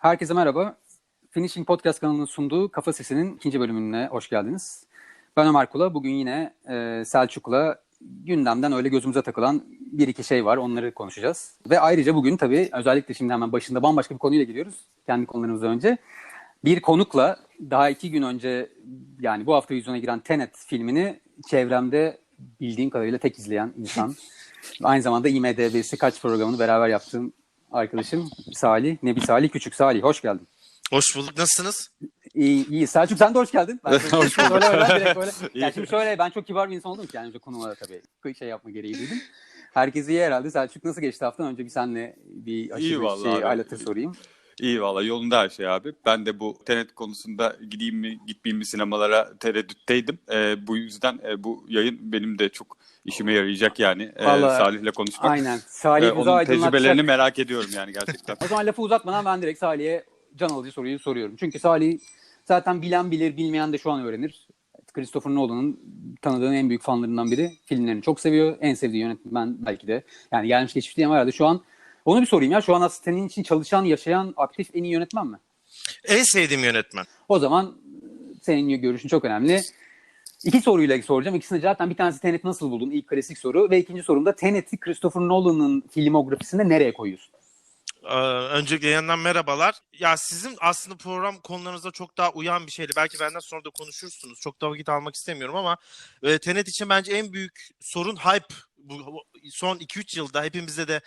Herkese merhaba. Finishing Podcast kanalının sunduğu Kafa Sesi'nin ikinci bölümüne hoş geldiniz. Ben Ömer Kula. Bugün yine e, Selçuk'la gündemden öyle gözümüze takılan bir iki şey var. Onları konuşacağız. Ve ayrıca bugün tabii özellikle şimdi hemen başında bambaşka bir konuyla giriyoruz. Kendi konularımızdan önce. Bir konukla daha iki gün önce yani bu hafta vizyona giren Tenet filmini çevremde bildiğim kadarıyla tek izleyen insan. Aynı zamanda IMDB'si kaç programını beraber yaptığım arkadaşım Salih. Nebi Salih Küçük. Salih hoş geldin. Hoş bulduk. Nasılsınız? İyi, iyi. Selçuk sen de hoş geldin. Ben Hoş bulduk. Öyle, öyle, direkt öyle. Ya şimdi şöyle ben çok kibar bir insan oldum ki yani önce konuma tabii şey yapma gereği duydum. Herkes iyi herhalde. Selçuk nasıl geçti haftan? Önce bir senle bir aşırı İyi şey abi. alatır sorayım. İyi valla yolunda her şey abi. Ben de bu Tenet konusunda gideyim mi gitmeyeyim mi sinemalara tereddütteydim. Ee, bu yüzden e, bu yayın benim de çok işime yarayacak yani. Ee, Vallahi- Salih'le konuşmak. Aynen. Salih bizi onun tecrübelerini merak ediyorum yani gerçekten. O zaman lafı uzatmadan ben direkt Salih'e can alıcı soruyu soruyorum. Çünkü Salih zaten bilen bilir, bilmeyen de şu an öğrenir. Christopher Nolan'ın tanıdığım en büyük fanlarından biri. Filmlerini çok seviyor. En sevdiği yönetmen belki de. Yani gelmiş geçmiş diyemem herhalde. Şu an onu bir sorayım ya. Şu an aslında senin için çalışan, yaşayan, aktif en iyi yönetmen mi? En sevdiğim yönetmen. O zaman senin görüşün çok önemli. İki soruyla soracağım. İkisini zaten bir tanesi Tenet nasıl buldun? İlk klasik soru. Ve ikinci sorum da Tenet'i Christopher Nolan'ın filmografisinde nereye koyuyorsun? Ee, öncelikle yanından merhabalar. Ya sizin aslında program konularınıza çok daha uyan bir şeydi. Belki benden sonra da konuşursunuz. Çok da vakit almak istemiyorum ama e, Tenet için bence en büyük sorun hype. Bu son 2-3 yılda hepimizde de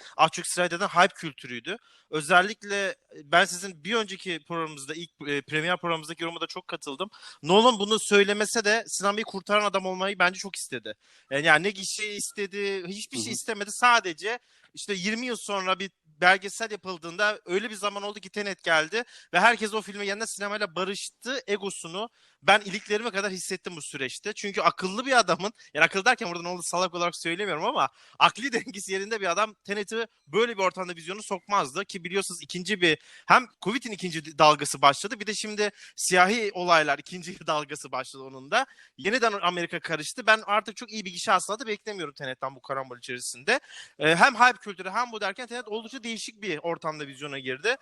sırayla eden hype kültürüydü. Özellikle e, ben sizin bir önceki programımızda ilk e, premier programımızdaki yoruma da çok katıldım. Nolan bunu söylemese de sinemayı kurtaran adam olmayı bence çok istedi. Yani, yani ne gişe istedi, hiçbir şey istemedi. Sadece işte 20 yıl sonra bir belgesel yapıldığında öyle bir zaman oldu ki Tenet geldi ve herkes o filmin yanında sinemayla barıştı. Egosunu ben iliklerime kadar hissettim bu süreçte. Çünkü akıllı bir adamın, yani akıllı derken burada ne oldu salak olarak söylemiyorum ama akli dengesi yerinde bir adam Tenet'i böyle bir ortamda vizyonu sokmazdı ki biliyorsunuz ikinci bir hem Covid'in ikinci dalgası başladı bir de şimdi siyahi olaylar ikinci dalgası başladı onun da. Yeniden Amerika karıştı. Ben artık çok iyi bir gişe hasılatı beklemiyorum Tenet'ten bu karambol içerisinde. Ee, hem hype kültürü hem bu derken Tenet oldukça değişik bir ortamda vizyona girdi.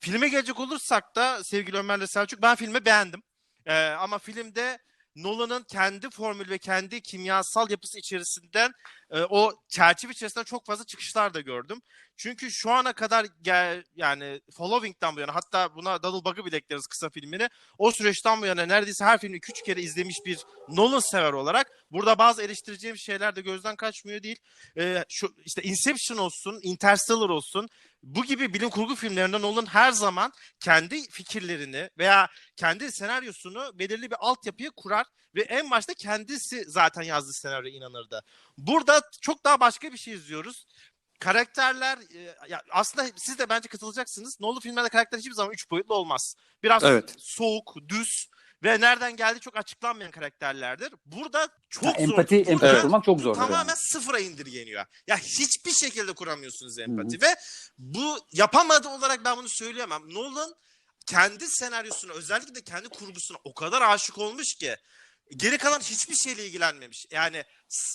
Filme gelecek olursak da sevgili Ömer'le Selçuk ben filmi beğendim. Ee, ama filmde Nolan'ın kendi formül ve kendi kimyasal yapısı içerisinden e, o çerçeve içerisinde çok fazla çıkışlar da gördüm. Çünkü şu ana kadar gel, yani Following'den bu yana hatta buna Double Bug'ı bile ekleriz kısa filmini. O süreçten bu yana neredeyse her filmi 2-3 kere izlemiş bir Nolan sever olarak burada bazı eleştireceğim şeyler de gözden kaçmıyor değil. Ee, şu işte Inception olsun, Interstellar olsun bu gibi bilim kurgu filmlerinden Nolan her zaman kendi fikirlerini veya kendi senaryosunu belirli bir altyapıya kurar ve en başta kendisi zaten yazdığı senaryoya inanırdı. Burada çok daha başka bir şey izliyoruz. Karakterler e, ya aslında siz de bence katılacaksınız. Nolan filmlerde karakter hiçbir zaman üç boyutlu olmaz. Biraz Evet. soğuk, düz ve nereden geldiği çok açıklanmayan karakterlerdir. Burada çok Ha, zor. empati, empati Burada kurmak çok zor. tamamen sıfıra indirgeniyor. Ya hiçbir şekilde kuramıyorsunuz empati ve bu yapamadı olarak ben bunu söyleyemem. Nolan kendi senaryosuna özellikle de kendi kurgusuna o kadar aşık olmuş ki geri kalan hiçbir şeyle ilgilenmemiş. Yani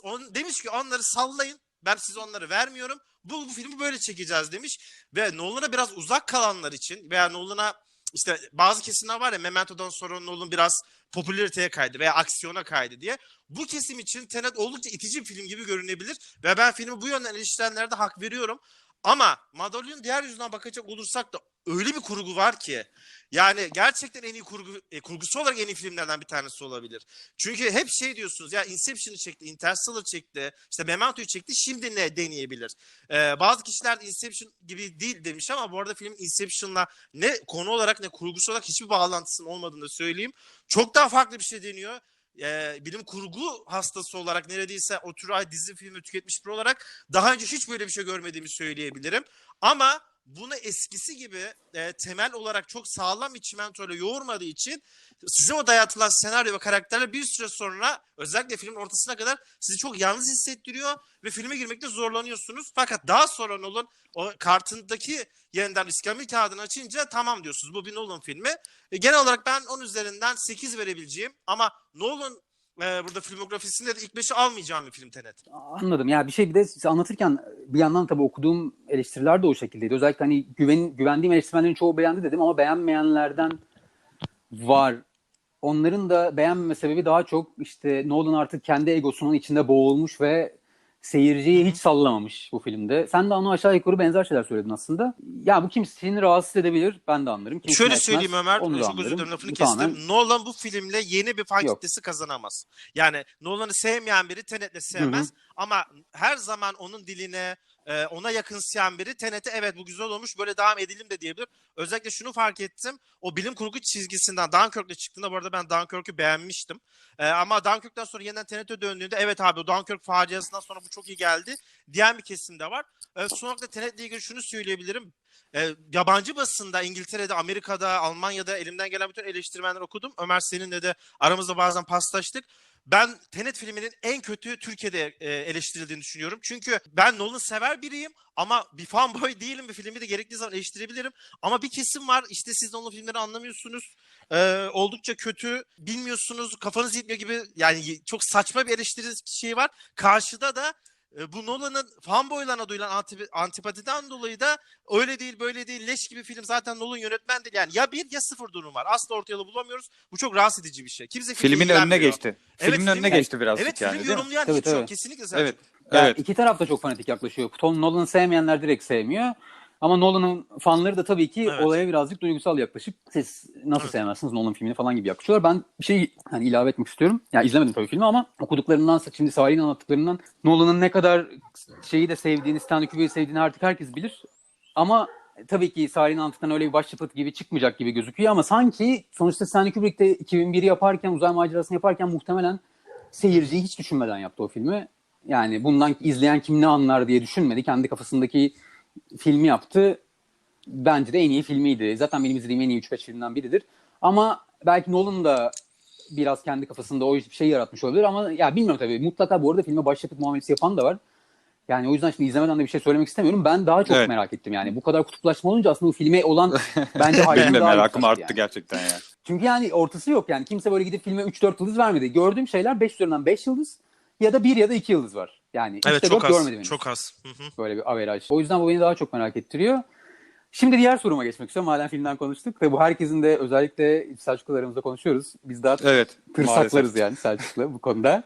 on, demiş ki onları sallayın ben size onları vermiyorum. Bu, bu filmi böyle çekeceğiz demiş. Ve Nolan'a biraz uzak kalanlar için veya Nolan'a işte bazı kesimler var ya Memento'dan sonra Nolan biraz popülariteye kaydı veya aksiyona kaydı diye. Bu kesim için Tenet oldukça itici bir film gibi görünebilir. Ve ben filmi bu yönden eleştirenlere de hak veriyorum. Ama Madalyonun diğer yüzüne bakacak olursak da öyle bir kurgu var ki yani gerçekten en iyi kurgu e, kurgusu olarak en iyi filmlerden bir tanesi olabilir. Çünkü hep şey diyorsunuz ya Inception'ı çekti, Interstellar çekti, işte Memento'yu çekti şimdi ne deneyebilir? Ee, bazı kişiler Inception gibi değil demiş ama bu arada film Inception'la ne konu olarak ne kurgusu olarak hiçbir bağlantısının olmadığını da söyleyeyim. Çok daha farklı bir şey deniyor. Ee, bilim kurgu hastası olarak neredeyse o tür dizi filmi tüketmiş biri olarak daha önce hiç böyle bir şey görmediğimi söyleyebilirim. Ama bunu eskisi gibi e, temel olarak çok sağlam bir çimentoyla yoğurmadığı için size o dayatılan senaryo ve karakterler bir süre sonra özellikle filmin ortasına kadar sizi çok yalnız hissettiriyor ve filme girmekte zorlanıyorsunuz. Fakat daha sonra Nolan o kartındaki yeniden iskambil kağıdını açınca tamam diyorsunuz bu bir Nolan filmi. E, genel olarak ben 10 üzerinden 8 verebileceğim ama Nolan e, burada filmografisinde de ilk beşi almayacağım bir film Tenet. Anladım. Ya bir şey bir de size anlatırken bir yandan tabii okuduğum eleştiriler de o şekildeydi. Özellikle hani güven, güvendiğim eleştirmenlerin çoğu beğendi dedim ama beğenmeyenlerden var. Onların da beğenmeme sebebi daha çok işte Nolan artık kendi egosunun içinde boğulmuş ve seyirciyi hiç sallamamış bu filmde. Sen de onu aşağı yukarı benzer şeyler söyledin aslında. Ya bu kimsini rahatsız edebilir. Ben de anlarım. Kimsini Şöyle etmez, söyleyeyim Ömer, onu çok özür dilerim lafını Bu tamamen- kestim. Nolan bu filmle yeni bir fan kitlesi kazanamaz. Yani Nolan'ı sevmeyen biri Tenet'le sevmez ama her zaman onun diline e, ona yakınsayan biri Tenet'e evet bu güzel olmuş böyle devam edelim de diyebilir. Özellikle şunu fark ettim. O bilim kurgu çizgisinden Dunkirk'le çıktığında bu arada ben Dunkirk'ü beğenmiştim. E, ama Dunkirk'ten sonra yeniden Tenet'e döndüğünde evet abi o Dunkirk faciasından sonra bu çok iyi geldi diyen bir kesim de var. E, son olarak da Tenet'le ilgili şunu söyleyebilirim. E, yabancı basında İngiltere'de, Amerika'da, Almanya'da elimden gelen bütün eleştirmenler okudum. Ömer seninle de aramızda bazen paslaştık. Ben Tenet filminin en kötü Türkiye'de e, eleştirildiğini düşünüyorum. Çünkü ben Nolan sever biriyim ama bir fanboy değilim. Bir filmi de gerektiği zaman eleştirebilirim. Ama bir kesim var işte siz Nolan filmleri anlamıyorsunuz. E, oldukça kötü, bilmiyorsunuz, kafanız yetmiyor gibi yani çok saçma bir eleştiri şeyi var. Karşıda da e, bu Nolan'ın fanboylarına duyulan antipi- antipatiden dolayı da öyle değil böyle değil leş gibi film zaten Nolan yönetmen değil. Yani ya bir ya sıfır durum var. Asla ortaya yolu bulamıyoruz. Bu çok rahatsız edici bir şey. Kimse Filmin önüne geçti. Evet, Filmin film- önüne geçti birazcık Evet yani film yorumlayan Tabii, hiç yok. Kesinlikle Selçuk. Evet. Ya Evet. iki taraf da çok fanatik yaklaşıyor. Tom Nolan'ı sevmeyenler direkt sevmiyor. Ama Nolan'ın fanları da tabii ki Evet. olaya birazcık duygusal yaklaşıp siz nasıl Evet. sevmezsiniz Nolan filmini falan gibi yaklaşıyorlar. Ben bir şey hani ilave etmek istiyorum. Ya izlemedim tabii filmi ama okuduklarımdan şimdi Salih'in anlattıklarından Nolan'ın ne kadar şeyi de sevdiğini, Stanley Kubrick'i sevdiğini artık herkes bilir. Ama tabii ki Salih'in anlattıklarından öyle bir başyapıt gibi çıkmayacak gibi gözüküyor ama sanki sonuçta Stanley Kubrick de 2001'i yaparken, uzay macerasını yaparken muhtemelen seyirciyi hiç düşünmeden yaptı o filmi. Yani bundan izleyen kim ne anlar diye düşünmedi. Kendi kafasındaki filmi yaptı. Bence de en iyi filmiydi. Zaten benim izlediğim en iyi 3-5 filmden biridir. Ama belki Nolan da biraz kendi kafasında o şey yaratmış olabilir ama ya bilmiyorum tabii. Mutlaka bu arada filme başyapıt muamelesi yapan da var. Yani o yüzden şimdi izlemeden de bir şey söylemek istemiyorum. Ben daha çok Evet. merak ettim yani. Bu kadar kutuplaşma olunca aslında bu filme olan bence Benim de merakım arttı yani. gerçekten ya. Çünkü yani ortası yok yani. Kimse böyle gidip filme 3-4 yıldız vermedi. Gördüğüm şeyler 5 üzerinden 5 yıldız ya da 1 ya da 2 yıldız var. Yani Evet çok az. görmedim henüz. Çok az. Böyle bir averaj. O yüzden bu beni daha çok merak ettiriyor. Şimdi diğer soruma geçmek istiyorum. Madem filmden konuştuk. Ve bu herkesin de özellikle Selçuklularımızla konuşuyoruz. Biz daha Evet. tırsaklarız maalesef. yani Selçuklu bu konuda.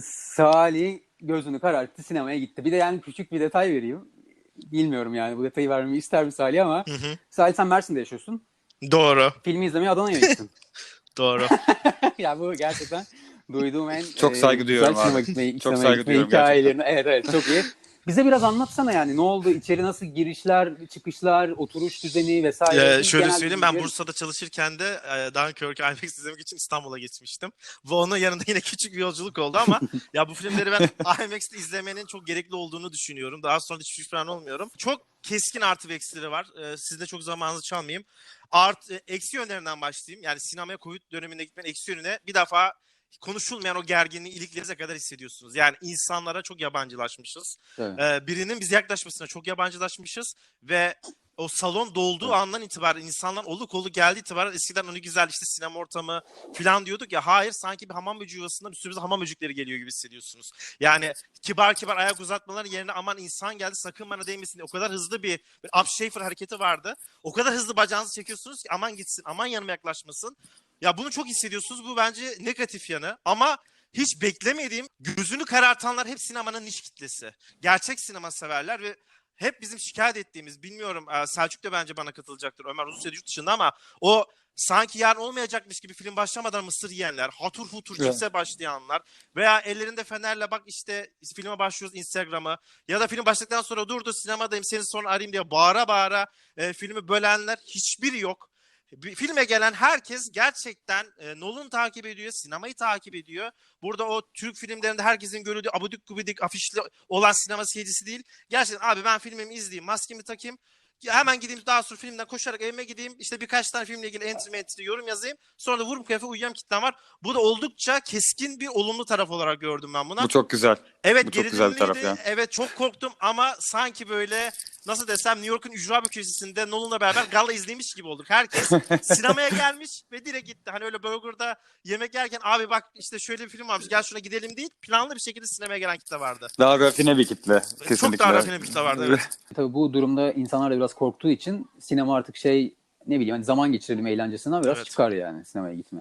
Salih gözünü kararttı sinemaya gitti. Bir de yani küçük bir detay vereyim. Bilmiyorum yani bu detayı vermeyi ister mi Salih ama Hı hı. Salih sen Mersin'de yaşıyorsun. Doğru. Filmi izlemeye Adana'ya gittin. Doğru. ya bu gerçekten duyduğum en Çok saygı güzel duyuyorum abi. gitmeyi, Çok saygı duyuyorum hikayelerini. Evet evet çok iyi. Bize biraz anlatsana yani ne oldu? İçeri nasıl girişler, çıkışlar, oturuş düzeni vesaire. Ee, şöyle genel söyleyeyim ben Bursa'da çalışırken de e, Dunkirk IMAX izlemek için İstanbul'a geçmiştim. Ve onun yanında yine küçük bir yolculuk oldu ama ya bu filmleri ben IMAX'te izlemenin çok gerekli olduğunu düşünüyorum. Daha sonra hiç pişman olmuyorum. Çok keskin artı ve eksileri var. Ee, siz de çok zamanınızı çalmayayım. Art, e, eksi yönlerinden başlayayım. Yani sinemaya Covid döneminde gitmenin eksi yönüne bir defa konuşulmayan o gerginliği iliklerinize kadar hissediyorsunuz. Yani insanlara çok yabancılaşmışız. Evet. Ee, birinin bize yaklaşmasına çok yabancılaşmışız ve o salon dolduğu Evet. andan itibaren insanlar oluk oluk geldiği itibaren eskiden onu güzel işte sinema ortamı falan diyorduk ya hayır sanki bir hamam böceği yuvasından üstümüze hamam böcekleri geliyor gibi hissediyorsunuz. Yani kibar kibar ayak uzatmaların yerine aman insan geldi sakın bana değmesin diye o kadar hızlı bir, bir up hareketi vardı. O kadar hızlı bacağınızı çekiyorsunuz ki aman gitsin aman yanıma yaklaşmasın. Ya bunu çok hissediyorsunuz bu bence negatif yanı ama hiç beklemediğim gözünü karartanlar hep sinemanın niş kitlesi. Gerçek sinema severler ve hep bizim şikayet ettiğimiz bilmiyorum e, Selçuk da bence bana katılacaktır. Ömer süredir yurt dışında ama o sanki yarın olmayacakmış gibi film başlamadan mısır yiyenler, hatur hutur Evet. cipse başlayanlar veya ellerinde fenerle bak işte filme başlıyoruz Instagram'ı ya da film başladıktan sonra dur dur sinemadayım seni sonra arayayım diye bağıra bağıra e, filmi bölenler hiçbiri yok. Filme gelen herkes gerçekten e, Nolan takip ediyor, sinemayı takip ediyor. Burada o Türk filmlerinde herkesin gördüğü abudik gubidik afişli olan sinema seyircisi değil. Gerçekten abi ben filmimi izleyeyim, maskemi takayım. Ya Hemen gideyim daha sonra filmden koşarak evime gideyim. İşte birkaç tane filmle ilgili entry mentry yorum yazayım. Sonra da vurup kıyafet uyuyan kitlem var. Bu da oldukça keskin bir olumlu taraf olarak gördüm ben buna. Bu çok güzel. Evet Bu çok güzel bir taraf ya. Evet çok korktum ama sanki böyle nasıl desem New York'un ücra köşesinde Nolan'la beraber gala izlemiş gibi olduk. Herkes sinemaya gelmiş ve direkt gitti. Hani öyle burgerda yemek yerken abi bak işte şöyle bir film varmış gel şuna gidelim değil. Planlı bir şekilde sinemaya gelen kitle vardı. Daha rafine bir kitle. Kesinlikle. Çok daha rafine bir kitle vardı evet. Tabii bu durumda insanlar da biraz korktuğu için sinema artık şey ne bileyim hani zaman geçirelim eğlencesinden biraz Evet. çıkar yani sinemaya gitme.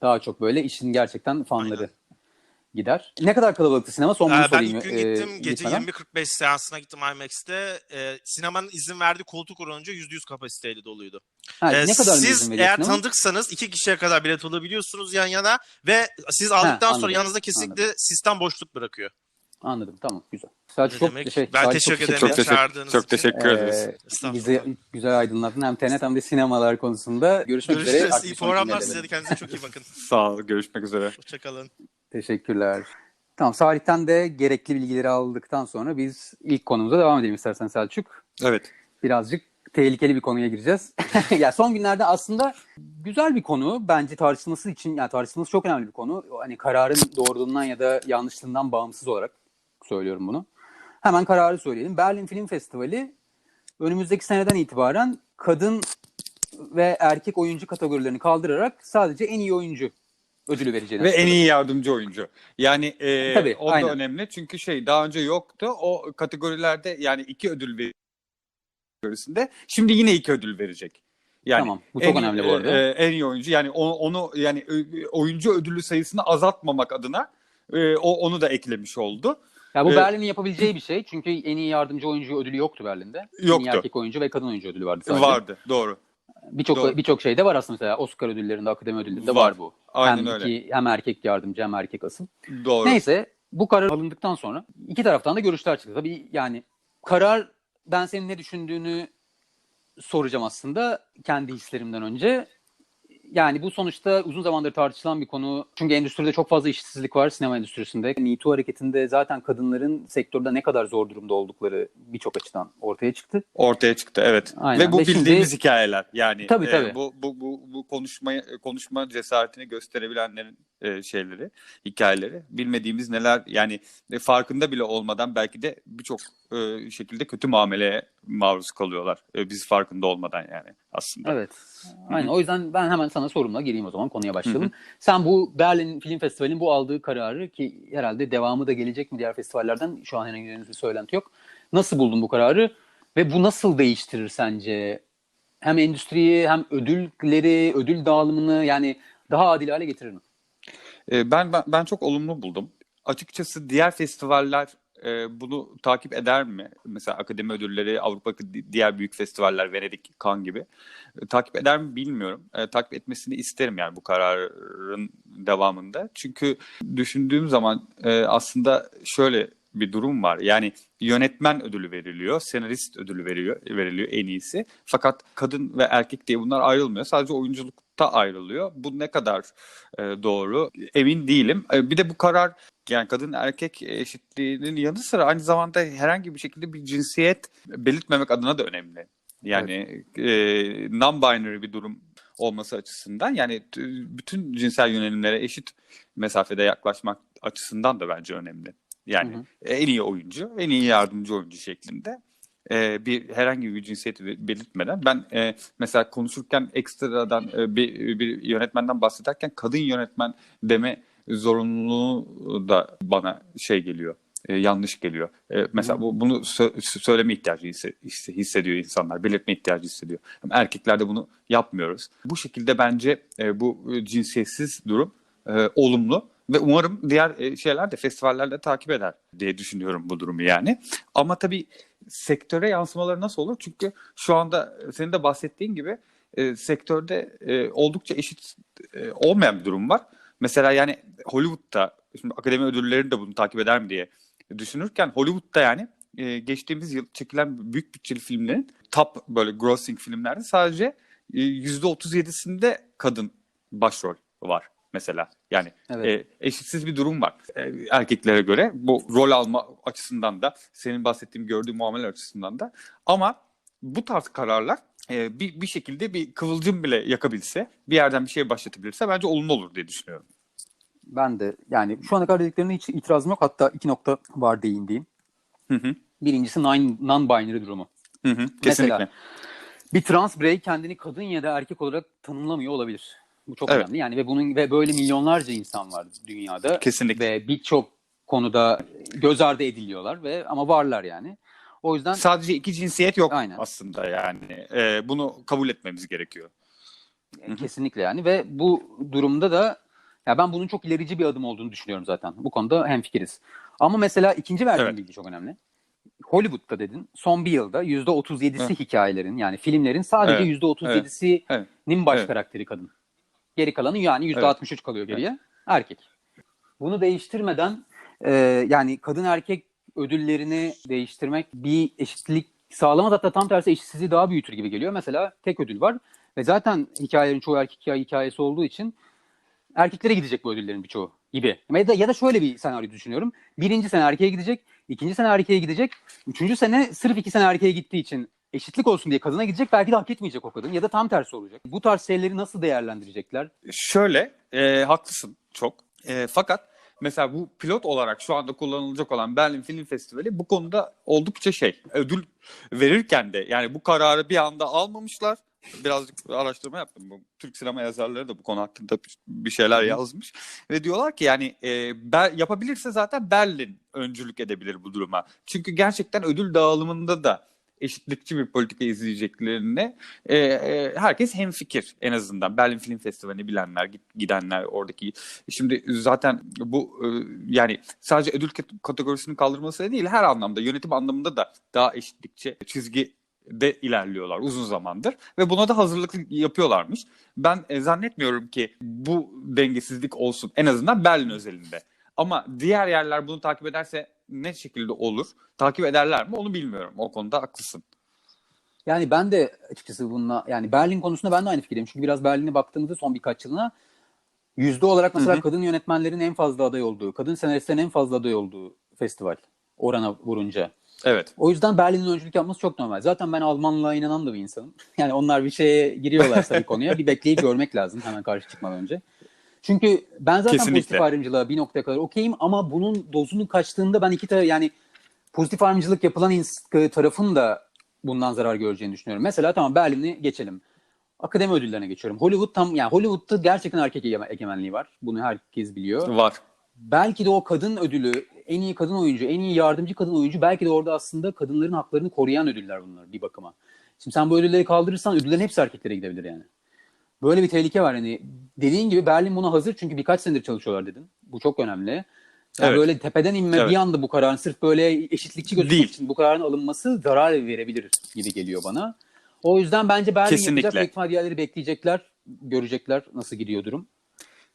Daha çok böyle işin gerçekten fanları Aynen. gider. Ne kadar kalabalıktı sinema? Son bunu Ee, ben sorayım. ilk gün e, gittim. Gece gitmeden. 20.45 seansına gittim IMAX'te. Ee, sinemanın izin verdiği koltuk oranınca %100 kapasiteyle doluydu. Ha, Ee, ne kadar siz izin eğer ama? tanıdıksanız iki kişiye kadar bilet alabiliyorsunuz yan yana ve siz aldıktan anladım, sonra yanınızda kesinlikle sistem boşluk bırakıyor. Anladım tamam güzel. Ne Selçuk çok demek? şey, ben teşekkür ederim Çok çağırdığınız çok teşekkür ederiz. Ee, bizi güzel aydınlattın hem tenet hem de sinemalar konusunda. Görüşmek üzere. Görüşürüz. İyi programlar size de kendinize çok iyi bakın. Sağ ol. Görüşmek üzere. Hoşçakalın. Teşekkürler. Tamam Salih'ten de gerekli bilgileri aldıktan sonra biz ilk konumuza devam edelim istersen Selçuk. Evet. Birazcık tehlikeli bir konuya gireceğiz. ya son günlerde aslında güzel bir konu bence tartışılması için yani tartışılması çok önemli bir konu. Hani kararın doğruluğundan ya da yanlışlığından bağımsız olarak söylüyorum bunu. Hemen kararı söyleyelim. Berlin Film Festivali önümüzdeki seneden itibaren kadın ve erkek oyuncu kategorilerini kaldırarak sadece en iyi oyuncu ödülü vereceğini Ve en iyi yardımcı oyuncu. Yani e, Tabii, o da aynen. önemli çünkü şey daha önce yoktu. O kategorilerde yani iki ödül kategorisinde şimdi yine iki ödül verecek. Yani Tamam, bu çok en, önemli bu arada. e, en iyi oyuncu yani onu, onu yani ö- oyuncu ödülü sayısını azaltmamak adına e, o onu da eklemiş oldu. Ya bu Ee, Berlin'in yapabileceği bir şey. Çünkü en iyi yardımcı oyuncu ödülü yoktu Berlin'de. En iyi Yoktu. erkek oyuncu ve kadın oyuncu ödülü vardı sadece. Vardı doğru. Doğru. Birçok birçok şeyde var aslında mesela Oscar ödüllerinde, akademi ödüllerinde Var. var, bu. Aynen hem öyle. iki- hem erkek yardımcı hem erkek asıl. Doğru. Neyse bu karar alındıktan sonra iki taraftan da görüşler çıktı. Tabii yani karar ben senin ne düşündüğünü soracağım aslında kendi hislerimden önce. Yani bu sonuçta uzun zamandır tartışılan bir konu. Çünkü endüstride çok fazla işsizlik var sinema endüstrisinde. Me Too hareketinde zaten kadınların sektörde ne kadar zor durumda oldukları birçok açıdan ortaya çıktı. Ortaya çıktı evet. Aynen. Ve bu Ve şimdi- bildiğimiz hikayeler. Yani Tabii, e, tabii. bu bu bu bu konuşmayı konuşma cesaretini gösterebilenlerin e, şeyleri, hikayeleri. Bilmediğimiz neler yani e, farkında bile olmadan belki de birçok e, şekilde kötü muameleye maruz kalıyorlar. E, biz farkında olmadan yani aslında. Evet. Aynen. O yüzden ben hemen sana sorumla gireyim o zaman konuya başlayalım. Hı hı. Sen bu Berlin Film Festivali'nin bu aldığı kararı ki herhalde devamı da gelecek mi diğer festivallerden şu an herhangi bir söylenti yok. Nasıl buldun bu kararı ve bu nasıl değiştirir sence hem endüstriyi hem ödülleri, ödül dağılımını yani daha adil hale getirir mi? E, ben, ben ben çok olumlu buldum. Açıkçası diğer festivaller e, bunu takip eder mi? Mesela akademi ödülleri, Avrupa diğer büyük festivaller, Venedik, Cannes gibi. E, takip eder mi bilmiyorum. E, takip etmesini isterim yani bu kararın devamında. Çünkü düşündüğüm zaman e, aslında şöyle bir durum var. Yani yönetmen ödülü veriliyor, senarist ödülü veriliyor, veriliyor en iyisi. Fakat kadın ve erkek diye bunlar ayrılmıyor. Sadece oyunculukta ayrılıyor. Bu ne kadar e, doğru emin değilim. E, bir de bu karar yani kadın erkek eşitliğinin yanı sıra aynı zamanda herhangi bir şekilde bir cinsiyet belirtmemek adına da önemli. Yani e, non-binary bir durum olması açısından yani bütün cinsel yönelimlere eşit mesafede yaklaşmak açısından da bence önemli. Yani Hı hı. en iyi oyuncu, en iyi yardımcı oyuncu şeklinde e, bir herhangi bir cinsiyeti be- belirtmeden ben e, mesela konuşurken ekstradan e, bir, bir yönetmenden bahsederken kadın yönetmen deme zorunluluğu da bana şey geliyor. e, yanlış geliyor. E, mesela bu bunu sö- söyleme ihtiyacı hisse- hisse- hissediyor insanlar, belirtme ihtiyacı hissediyor. Ama erkeklerde bunu yapmıyoruz. Bu şekilde bence e, bu cinsiyetsiz durum e, olumlu ve umarım diğer e, şeyler de festivallerde takip eder diye düşünüyorum bu durumu yani. Ama tabii sektöre yansımaları nasıl olur? Çünkü şu anda senin de bahsettiğin gibi e, sektörde e, oldukça eşit e, olmayan bir durum var. Mesela yani Hollywood'da şimdi akademi ödülleri de bunu takip eder mi diye düşünürken Hollywood'da yani e, geçtiğimiz yıl çekilen büyük bütçeli filmlerin top böyle grossing filmlerde sadece e, %37'sinde kadın başrol var mesela. Yani Evet. e, eşitsiz bir durum var e, erkeklere göre. Bu rol alma açısından da senin bahsettiğin gördüğün muamele açısından da. Ama bu tarz kararlar e, bir, bir şekilde bir kıvılcım bile yakabilse, bir yerden bir şey başlatabilirse bence olumlu olur diye düşünüyorum. Ben de yani şu ana kadar dediklerine hiç itirazım yok. Hatta iki nokta var değindiğim. Hı hı. Birincisi non- non-binary durumu. Hı hı, kesinlikle. Mesela bir trans birey kendini kadın ya da erkek olarak tanımlamıyor olabilir. Bu çok Evet. önemli. Yani ve bunun ve böyle milyonlarca insan var dünyada Kesinlikle. ve birçok konuda göz ardı ediliyorlar ve ama varlar yani. O yüzden Sadece iki cinsiyet yok Aynen. aslında yani. Ee, bunu kabul etmemiz gerekiyor. E, Kesinlikle yani ve bu durumda da ya ben bunun çok ilerici bir adım olduğunu düşünüyorum zaten. Bu konuda hemfikiriz. Ama mesela ikinci verdiğim Evet. bilgi çok önemli. Hollywood'da dedin son bir yılda %37'si Evet. hikayelerin yani filmlerin sadece Evet. %37'sinin Evet. baş Evet. karakteri kadın. Geri kalanı yani %63 kalıyor geriye erkek. Bunu değiştirmeden e, yani kadın erkek ödüllerini değiştirmek bir eşitlik sağlamaz hatta tam tersi eşitsizliği daha büyütür gibi geliyor. Mesela tek ödül var ve zaten hikayelerin çoğu erkek hikaye hikayesi olduğu için erkeklere gidecek bu ödüllerin birçoğu gibi. Ya da, ya da şöyle bir senaryo düşünüyorum. Birinci sene erkeğe gidecek, ikinci sene erkeğe gidecek, üçüncü sene sırf iki sene erkeğe gittiği için eşitlik olsun diye kadına gidecek belki de hak etmeyecek o kadın ya da tam tersi olacak. Bu tarz şeyleri nasıl değerlendirecekler? Şöyle, e, haklısın çok. E, fakat mesela bu pilot olarak şu anda kullanılacak olan Berlin Film Festivali bu konuda oldukça şey. Ödül verirken de yani bu kararı bir anda almamışlar. Birazcık araştırma yaptım. Bu Türk sinema yazarları da bu konu hakkında bir şeyler yazmış. Ve diyorlar ki yani e, Ber- yapabilirse zaten Berlin öncülük edebilir bu duruma. Çünkü gerçekten ödül dağılımında da eşitlikçi bir politika izleyeceklerine e, e, herkes hemfikir en azından. Berlin Film Festivali'ni bilenler, gidenler oradaki. Şimdi zaten bu e, yani sadece ödül kat- kategorisinin kaldırması değil her anlamda yönetim anlamında da daha eşitlikçi çizgi de ilerliyorlar uzun zamandır ve buna da hazırlık yapıyorlarmış. Ben e, zannetmiyorum ki bu dengesizlik olsun en azından Berlin özelinde. Ama diğer yerler bunu takip ederse ne şekilde olur? Takip ederler mi? Onu bilmiyorum. O konuda haklısın. Yani ben de açıkçası bununla yani Berlin konusunda ben de aynı fikirdeyim. Çünkü biraz Berlin'e baktığımızda son birkaç yılına yüzde olarak mesela Hı hı. kadın yönetmenlerin en fazla aday olduğu, kadın senaristlerin en fazla aday olduğu festival orana vurunca. Evet. O yüzden Berlin'in öncülük yapması çok normal. Zaten ben Almanlığa inanan da bir insanım. Yani onlar bir şeye giriyorlarsa bir konuya bir bekleyip görmek lazım hemen karşı çıkmadan önce. Çünkü ben zaten Kesinlikle. pozitif ayrımcılığa bir noktaya kadar okeyim ama bunun dozunun kaçtığında ben iki tane yani pozitif ayrımcılık yapılan tarafın da bundan zarar göreceğini düşünüyorum. Mesela tamam Berlin'i geçelim. Akademi ödüllerine geçiyorum. Hollywood tam yani Hollywood'da gerçekten erkek egeme- egemenliği var. Bunu herkes biliyor Var. belki de o kadın ödülü, en iyi kadın oyuncu, en iyi yardımcı kadın oyuncu belki de orada aslında kadınların haklarını koruyan ödüller bunlar bir bakıma. Şimdi sen bu ödülleri kaldırırsan ödüllerin hepsi erkeklere gidebilir yani. Böyle bir tehlike var. Yani dediğin gibi Berlin buna hazır çünkü birkaç senedir çalışıyorlar dedin. Bu çok önemli. Yani Evet. böyle tepeden inme Evet. bir anda bu kararın sırf böyle eşitlikçi gözükmek Değil. için bu kararın alınması zarar verebilir gibi geliyor bana. O yüzden bence Berlin Kesinlikle. yapacak büyük ihtimal diğerleri bekleyecekler, görecekler nasıl gidiyor durum.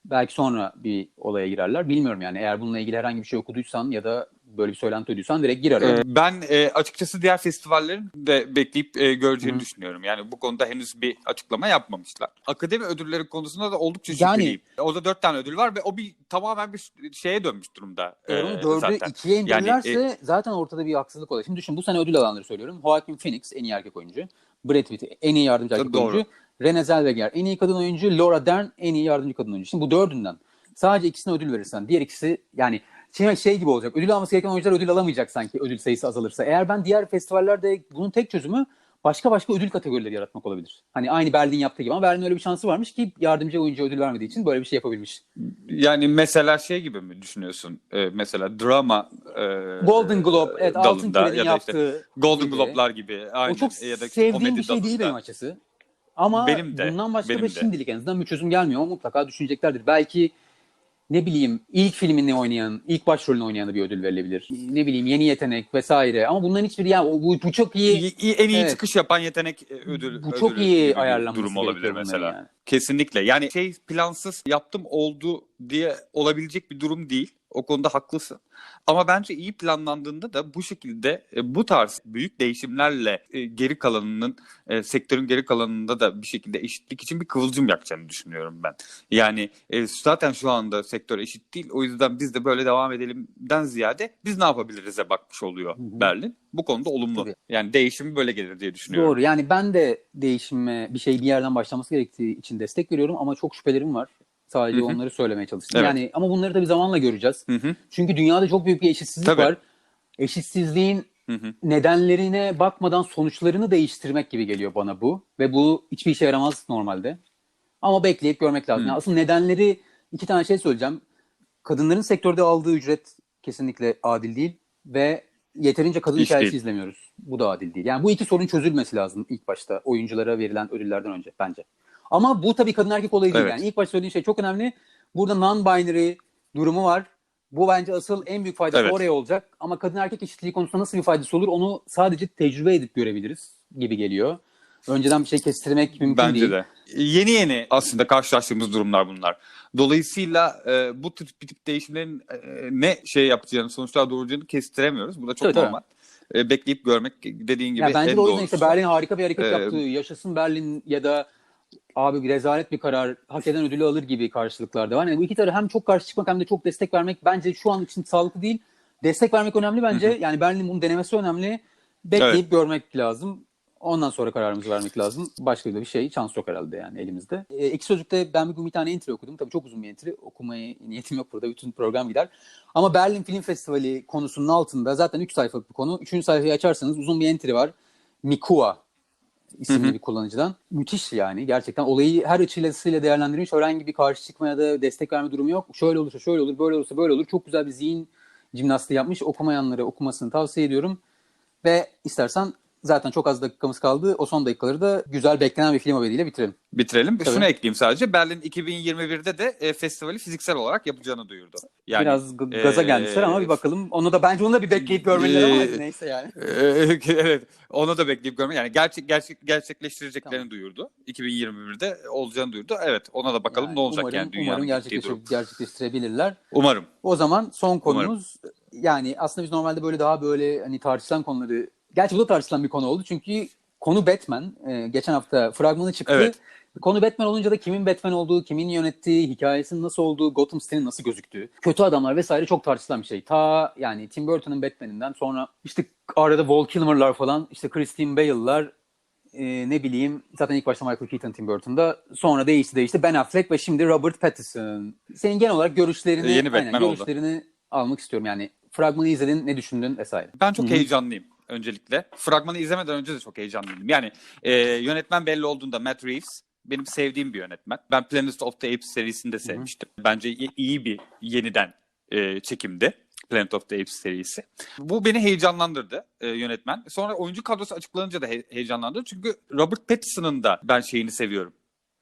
Belki sonra bir olaya girerler. Bilmiyorum yani eğer bununla ilgili herhangi bir şey okuduysan ya da böyle bir söylenti duyduysan direkt gir araya. Ee, ben e, açıkçası diğer festivallerin de bekleyip e, göreceğini Hı. düşünüyorum. Yani bu konuda henüz bir açıklama yapmamışlar. Akademi ödülleri konusunda da oldukça Yani- şüpheliyim. Orada dört tane ödül var ve o bir tamamen bir şeye dönmüş durumda. Eğer e, onu dördü ikiye Yani, indirirlerse zaten ortada bir haksızlık oluyor. Şimdi düşün bu sene ödül alanları söylüyorum. Joaquin Phoenix en iyi erkek oyuncu. Brad Pitt en iyi yardımcı erkek Doğru. oyuncu. Renée Zellweger en iyi kadın oyuncu. Laura Dern en iyi yardımcı kadın oyuncu. Şimdi bu dördünden sadece ikisine ödül verirsen diğer ikisi yani şey, şey gibi olacak. Ödül alması gereken oyuncular ödül alamayacak sanki ödül sayısı azalırsa. Eğer ben diğer festivallerde bunun tek çözümü başka başka ödül kategorileri yaratmak olabilir. Hani aynı Berlin yaptığı gibi ama Berlin öyle bir şansı varmış ki yardımcı oyuncu ödül vermediği için böyle bir şey yapabilmiş. Yani mesela şey gibi mi düşünüyorsun? E, mesela drama e, Golden Globe, evet Altın Küre'nin ya işte yaptığı Golden gibi. Globe'lar gibi. Aynen. O çok ya da sevdiğim bir şey değil benim açısı. Ama Benim de, bundan başka benim bir de. şimdilik en azından bir çözüm gelmiyor mutlaka düşüneceklerdir. Belki ne bileyim ilk filmini oynayan, ilk başrolünü oynayan da bir ödül verilebilir. Ne bileyim yeni yetenek vesaire. Ama bunların hiçbiri ya bu, bu çok iyi. İyi- iyi- en iyi Evet. çıkış yapan yetenek e, ödül Bu çok ödülü iyi ayarlanması durum olabilir mesela. yani. Kesinlikle. Yani şey plansız yaptım oldu diye olabilecek bir durum değil. O konuda haklısın. Ama bence iyi planlandığında da bu şekilde e, bu tarz büyük değişimlerle e, geri kalanının e, sektörün geri kalanında da bir şekilde eşitlik için bir kıvılcım yakacağını düşünüyorum ben. Yani zaten şu anda sektör eşit değil. O yüzden biz de böyle devam edelimden ziyade biz ne yapabiliriz'e bakmış oluyor. Berlin. Bu konuda olumlu. Tabii. Yani değişim böyle gelir diye düşünüyorum. Doğru. Yani ben de değişime bir şey bir yerden başlaması gerektiği için destek veriyorum ama çok şüphelerim var. Sadece Hı hı. onları söylemeye çalıştım. Evet. Yani ama bunları tabii zamanla göreceğiz. Hı hı. Çünkü dünyada çok büyük bir eşitsizlik Tabii. var. Eşitsizliğin Hı hı. nedenlerine bakmadan sonuçlarını değiştirmek gibi geliyor bana bu. Ve bu hiçbir işe yaramaz normalde. Ama bekleyip görmek lazım. Yani aslında nedenleri iki tane şey söyleyeceğim. Kadınların sektörde aldığı ücret kesinlikle adil değil ve yeterince kadın Hiç hikayesi değil. izlemiyoruz. Bu da adil değil. Yani bu iki sorun çözülmesi lazım ilk başta oyunculara verilen ödüllerden önce bence. Ama bu tabii kadın erkek olayı değil. Evet. Yani ilk başta söylediğin şey çok önemli. Burada non-binary durumu var. Bu bence asıl en büyük faydası Evet. oraya olacak. Ama kadın erkek eşitliği konusunda nasıl bir faydası olur onu sadece tecrübe edip görebiliriz gibi geliyor. Önceden bir şey kestirmek mümkün Bence değil. de. Yeni yeni aslında karşılaştığımız durumlar bunlar. Dolayısıyla e, bu tip, bir tip değişimlerin e, ne şey yapacağını, sonuçlar doğuracağını kestiremiyoruz. Bu da çok Tabii, tabii. normal. E, bekleyip görmek dediğin gibi Ya bence en de o yüzden doğrusu. işte Berlin harika bir hareket Ee, yaptı. Yaşasın Berlin ya da abi rezalet bir karar hak eden ödülü alır gibi karşılıklar da var. Yani bu iki tarafı hem çok karşı çıkmak hem de çok destek vermek bence şu an için sağlıklı değil. Destek vermek önemli bence. Yani Berlin'in bunu denemesi önemli. Bekleyip Evet. görmek lazım. Ondan sonra kararımızı vermek lazım. Başka da bir şey şans yok herhalde yani elimizde. E, iki sözlükte ben bugün bir tane entry okudum. Tabii çok uzun bir entry. Okumaya niyetim yok burada. Bütün program gider. Ama Berlin Film Festivali konusunun altında zaten 3 sayfalık bir konu. 3. sayfayı açarsanız uzun bir entry var. Mikua isimli Hı hı. bir kullanıcıdan. Müthiş yani gerçekten olayı her açıyla değerlendirmiş. Herhangi bir karşı çıkma ya da destek verme durumu yok. Şöyle olursa şöyle olur, böyle olursa böyle olur. Çok güzel bir zihin jimnastiği yapmış. Okumayanlara okumasını tavsiye ediyorum. Ve istersen zaten çok az dakikamız kaldı. O son dakikaları da güzel beklenen bir film haberiyle bitirelim. Bitirelim. Tabii. Şunu ekleyeyim sadece. Berlin 2021'de de e, festivali fiziksel olarak yapacağını duyurdu. Yani Biraz g- gaza e, gelmişler ama bir bakalım. Onu da bence onu da bir bekleyip görmeleri ama e, neyse yani. Ee, evet. Onu da bekleyip görmek. Yani gerçek gerçek gerçekleştireceklerini duyurdu. 2021'de olacağını duyurdu. Evet, ona da bakalım Yani ne olacak umarım, yani dünyanın umarım gerçekleştir- gerçekleştirebilirler. Umarım. O zaman son Umarım. konumuz yani aslında biz normalde böyle daha böyle hani tartışılan konuları gerçi bu da tartışılan bir konu oldu çünkü konu Batman. Ee, geçen hafta fragmanı çıktı. Evet. Konu Batman olunca da kimin Batman olduğu, kimin yönettiği, hikayesinin nasıl olduğu, Gotham City'nin nasıl gözüktüğü, kötü adamlar vesaire çok tartışılan bir şey. Ta yani Tim Burton'ın Batman'inden sonra işte arada Val Kilmer'lar falan, işte Christian Bale'lar, e, ne bileyim zaten ilk başta Michael Keaton Tim Burton'da sonra değişti değişti Ben Affleck ve şimdi Robert Pattinson. Senin genel olarak görüşlerini E, yeni aynen, Batman oldu. görüşlerini almak istiyorum yani. Fragmanı izledin, ne düşündün vesaire. Ben çok Hı hı. heyecanlıyım öncelikle. Fragmanı izlemeden önce de çok heyecanlıydım. Yani e, yönetmen belli olduğunda Matt Reeves benim sevdiğim bir yönetmen. Ben Planet of the Apes serisini de sevmiştim. Bence i- iyi bir yeniden e, çekimdi. Planet of the Apes serisi. Bu beni heyecanlandırdı e, yönetmen. Sonra oyuncu kadrosu açıklanınca da he- heyecanlandırdı. Çünkü Robert Pattinson'ın da ben şeyini seviyorum.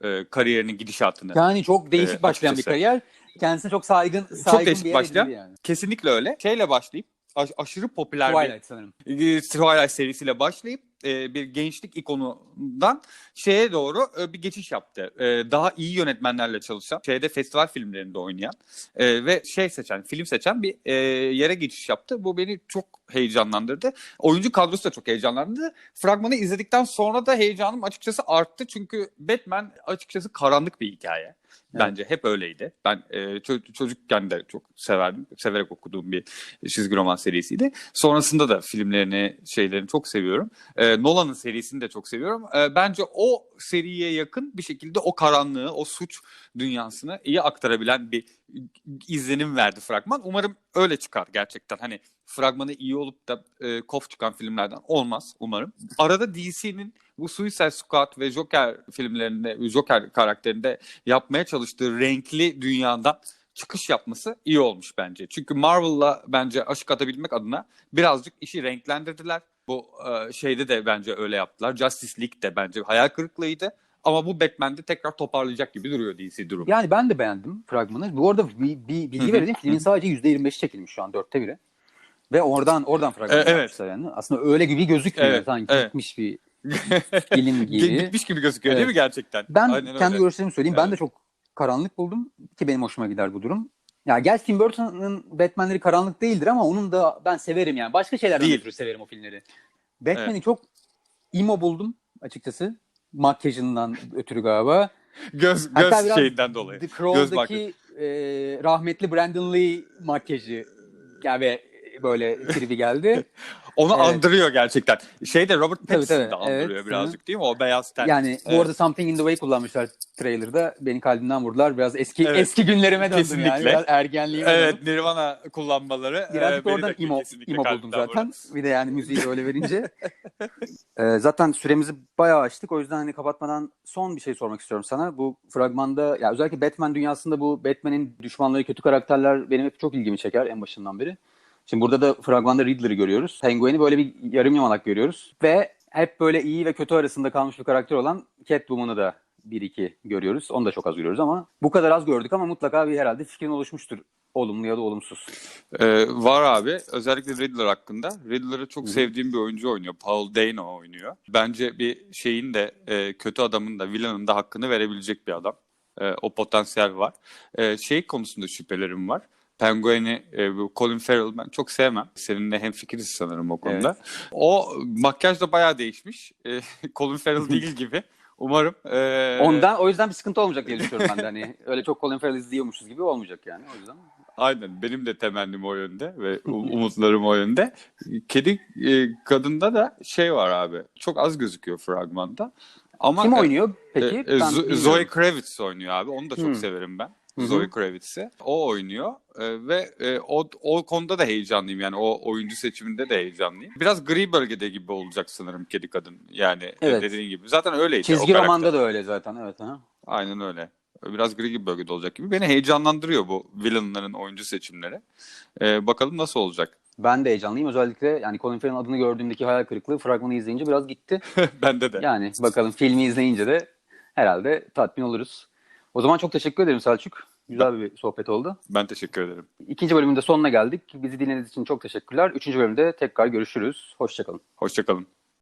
E, kariyerinin gidişatını. Yani çok değişik Ee, başlayan bir kariyer. Kendisine çok saygın, saygın çok değişik bir başlayan. yani. Kesinlikle öyle. Şeyle başlayıp aş- aşırı popüler bir Twilight sanırım. e, Twilight serisiyle başlayıp e, bir gençlik ikonundan şeye doğru e, bir geçiş yaptı. E, daha iyi yönetmenlerle çalışan, şeyde festival filmlerinde oynayan e, ve şey seçen, film seçen bir e, yere geçiş yaptı. Bu beni çok heyecanlandırdı. Oyuncu kadrosu da çok heyecanlandırdı. Fragmanı izledikten sonra da heyecanım açıkçası arttı. Çünkü Batman açıkçası karanlık bir hikaye. Bence hep öyleydi. Ben e, ço- çocukken de çok severdim. Severek okuduğum bir çizgi roman serisiydi. Sonrasında da filmlerini, şeylerini çok seviyorum. E, Nolan'ın serisini de çok seviyorum. E, bence o seriye yakın bir şekilde o karanlığı, o suç dünyasını iyi aktarabilen bir izlenim verdi fragman. Umarım öyle çıkar gerçekten. Hani fragmanı iyi olup da e, kof çıkan filmlerden olmaz umarım. Arada DC'nin bu Suicide Squad ve Joker filmlerinde, Joker karakterinde yapmaya çalıştığı renkli dünyadan çıkış yapması iyi olmuş bence. Çünkü Marvel'la bence aşık atabilmek adına birazcık işi renklendirdiler. Bu e, şeyde de bence öyle yaptılar. Justice League de bence hayal kırıklığıydı. Ama bu Batman'de tekrar toparlayacak gibi duruyor DC durum. Yani ben de beğendim fragmanı. Bu arada bir, bir bilgi vereyim. Filmin sadece %25 çekilmiş şu an dörtte biri. Ve oradan oradan fragman E, evet. yani. Aslında öyle gibi gözükmüyor. Evet, Sanki evet. gitmiş bir film gibi. Bitmiş gibi gözüküyor Evet. değil mi gerçekten? Ben Aynen kendi öyle. görüşlerimi söyleyeyim. Ben Evet. de çok karanlık buldum ki benim hoşuma gider bu durum. Ya gerçi Tim Burton'ın Batman'leri karanlık değildir ama onun da ben severim yani. Başka şeylerden Değil. ötürü severim o filmleri. Batman'i Evet. çok emo buldum açıkçası. Makyajından ötürü galiba. Göz, Hatta göz biraz şeyinden dolayı. The Göz Crawl'daki e, rahmetli Brandon Lee makyajı yani böyle tribi geldi. Onu Evet. andırıyor gerçekten. Şey de Robert Pattinson tabii. da andırıyor Evet, birazcık değil mi? O beyaz ten. Yani bu Evet. arada Something in the Way kullanmışlar trailer'da. Beni kalbimden vurdular. Biraz eski Evet. eski günlerime döndüm Kesinlikle. yani. Biraz ergenliğime döndüm. Evet Nirvana kullanmaları. Birazcık e, oradan de kesinlikle imo buldum zaten. vurdu. Bir de yani müziği öyle verince. Ee, zaten süremizi bayağı açtık. O yüzden hani kapatmadan son bir şey sormak istiyorum sana. Bu fragmanda ya özellikle Batman dünyasında bu Batman'in düşmanları kötü karakterler benim hep çok ilgimi çeker en başından beri. Şimdi burada da fragmanda Riddler'ı görüyoruz. Penguin'i böyle bir yarım yamalak görüyoruz. Ve hep böyle iyi ve kötü arasında kalmış bir karakter olan Catwoman'ı da bir iki görüyoruz. Onu da çok az görüyoruz ama bu kadar az gördük ama mutlaka bir herhalde fikrin oluşmuştur. Olumlu ya da olumsuz. Ee, var abi. Özellikle Riddler hakkında. Riddler'ı çok hı. sevdiğim bir oyuncu oynuyor. Paul Dano oynuyor. Bence bir şeyin de e, kötü adamın da villain'ın da hakkını verebilecek bir adam. E, o potansiyel var. E, şey konusunda şüphelerim var. Penguin'i e, Colin Farrell ben çok sevmem. Seninle hemfikiriz sanırım o konuda. O makyaj da bayağı değişmiş. E, Colin Farrell değil gibi. Umarım. e, Ondan o yüzden bir sıkıntı olmayacak diye düşünüyorum ben de. Hani öyle çok Colin Farrell izliyormuşuz gibi olmayacak yani o yüzden. Aynen benim de temennim o yönde ve umutlarım o yönde. Kedi e, kadında da şey var abi. Çok az gözüküyor fragmanda. Ama Kim e, oynuyor peki? e, e, Ben. Zoe Kravitz oynuyor abi. Onu da çok Hmm. severim ben. Zoe Kravitz'i. O oynuyor E, ve e, o o konuda da heyecanlıyım yani o oyuncu seçiminde de heyecanlıyım. Biraz gri bölgede gibi olacak sanırım kedi kadın. Yani e, Evet. dediğin gibi. Zaten öyleydi. o Çizgi karakter. romanda da öyle zaten evet. Ha. Aynen öyle. Biraz gri bir bölgede olacak gibi. Beni heyecanlandırıyor bu villainların oyuncu seçimleri. Ee, bakalım nasıl olacak. Ben de heyecanlıyım. Özellikle yani Colin Farrell'ın adını gördüğümdeki hayal kırıklığı fragmanı izleyince biraz gitti. Bende de. Yani bakalım filmi izleyince de herhalde tatmin oluruz. O zaman çok teşekkür ederim Selçuk. Güzel bir sohbet oldu. Ben teşekkür ederim. İkinci bölümün de sonuna geldik. Bizi dinlediğiniz için çok teşekkürler. Üçüncü bölümde tekrar görüşürüz. Hoşçakalın. Hoşçakalın.